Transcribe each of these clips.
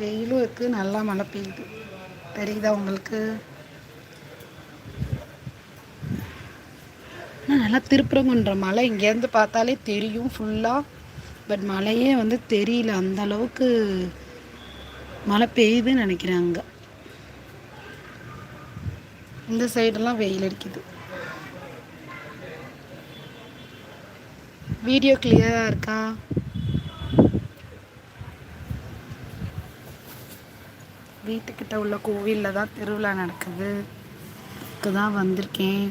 வெயிலும் இருக்குது நல்லா மழை பெய்யுது. தெரியுதா உங்களுக்கு? நல்லா திருப்புறங்குன்ற மழை இங்கேருந்து பார்த்தாலே தெரியும் ஃபுல்லாக பட் மழையே வந்து தெரியல அந்த அளவுக்கு மழை பெய்யுதுன்னு நினைக்கிறேன் அங்கே இந்த சைடெல்லாம் வெயில் அடிக்குது. வீடியோ கிளியராக இருக்கா? வீட்டுக்கிட்ட உள்ள கோவிலில் தான் திருவிழா நடக்குது. இதுக்கு தான் வந்திருக்கேன்.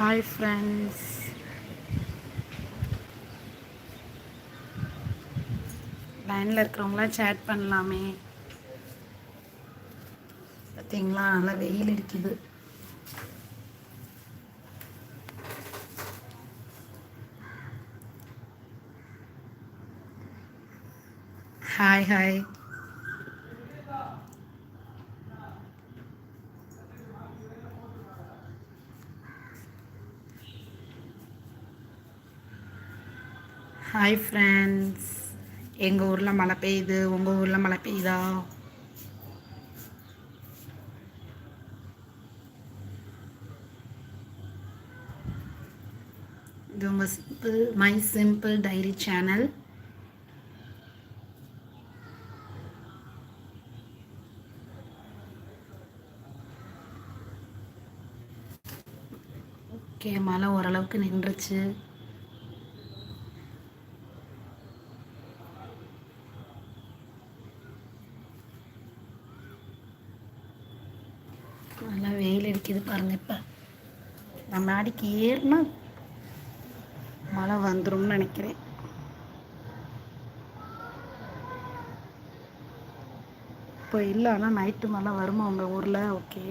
ஹாய் ஃப்ரெண்ட்ஸ் லைனில் இருக்கிறவங்களாம் சேட் பண்ணலாமே. பார்த்தீங்களா நல்லா வெயில் அடிக்குது. ஹாய் ஹாய் ஹாய் ஃப்ரெண்ட்ஸ் எங்கள் ஊரில் மழை பெய்யுது? உங்கள் ஊரில் மழை பெய்யுதா? இது உங்கள் simple my simple diary channel okay மழை ஓரளவுக்கு நின்றுச்சு. நல்லா வெயில் அடிக்குது பாருங்க இப்போ. நம்ம மாடிக்கு ஏறினா மழை வந்துரும்னு நினைக்கிறேன். இப்போ இல்லை ஆனால் நைட்டு மழை வருமா உங்கள் ஊரில்? ஓகே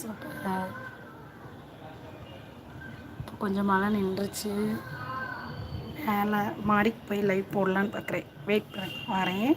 சூப்பர் கொஞ்சம் மழை நின்றுச்சு. மேலே மாடிக்கு போய் லைவ் போடலான்னு பார்க்குறேன். வெயிட் பண்ண வரேன்.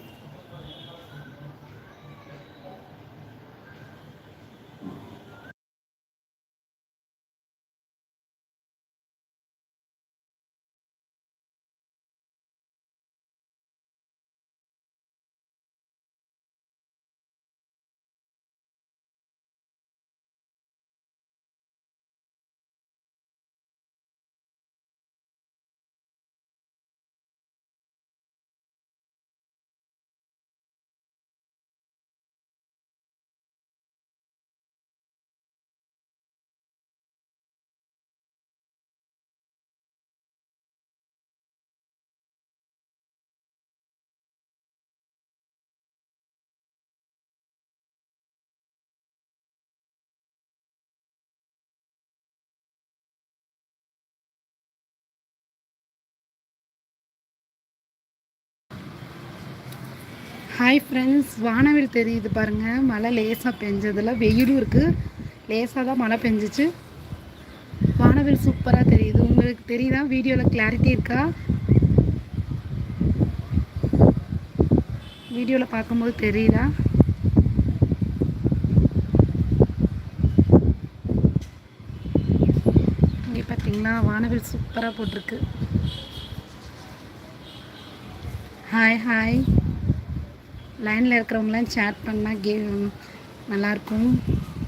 ஹாய் ஃப்ரெண்ட்ஸ் வானவில் தெரியுது பாருங்கள் மழை லேசாக பெஞ்சதில் வெயிலும் இருக்குது லேசாக தான் மழை பெஞ்சிச்சு. வானவில் சூப்பராக தெரியுது. உங்களுக்கு தெரியுதா? வீடியோவில் கிளாரிட்டி இருக்கா? வீடியோவில் பார்க்கும்போது தெரியுதா? இங்கே பார்த்தீங்களா வானவில் சூப்பராக போட்டிருக்கு. ஹாய் ஹாய் லைனில் இருக்கிறவங்களாம் சேட் பண்ணால் கே நல்லாயிருக்கும்.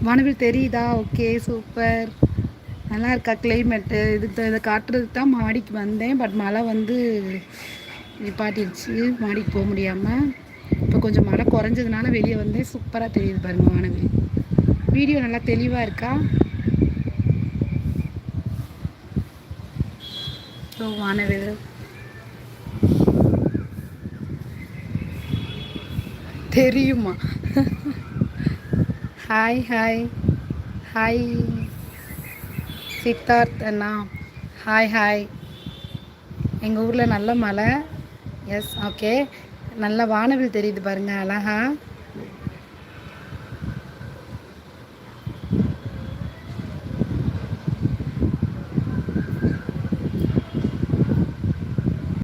வானவில் தெரியுதா? ஓகே சூப்பர் நல்லா இருக்கா கிளைமேட்டு இதுக்கு இதை காட்டுறதுக்கு தான் மாடிக்கு வந்தேன். பட் மழை வந்து நிப்பாட்டிடுச்சு. மாடிக்கு போக முடியாமல் இப்போ கொஞ்சம் மழை குறைஞ்சதுனால வெளியே வந்தேன் சூப்பராக தெரியுது பாருங்க வானவில். வீடியோ நல்லா தெளிவாக இருக்கா? ஸோ வானவில் தெரியுமா? ஹாய் ஹாய் ஹாய் சித்தார்த் அண்ணா. ஹாய் ஹாய் எங்கள் ஊரில் நல்ல மழை. எஸ் ஓகே நல்ல வானவில் தெரியுது பாருங்கள் அழகா.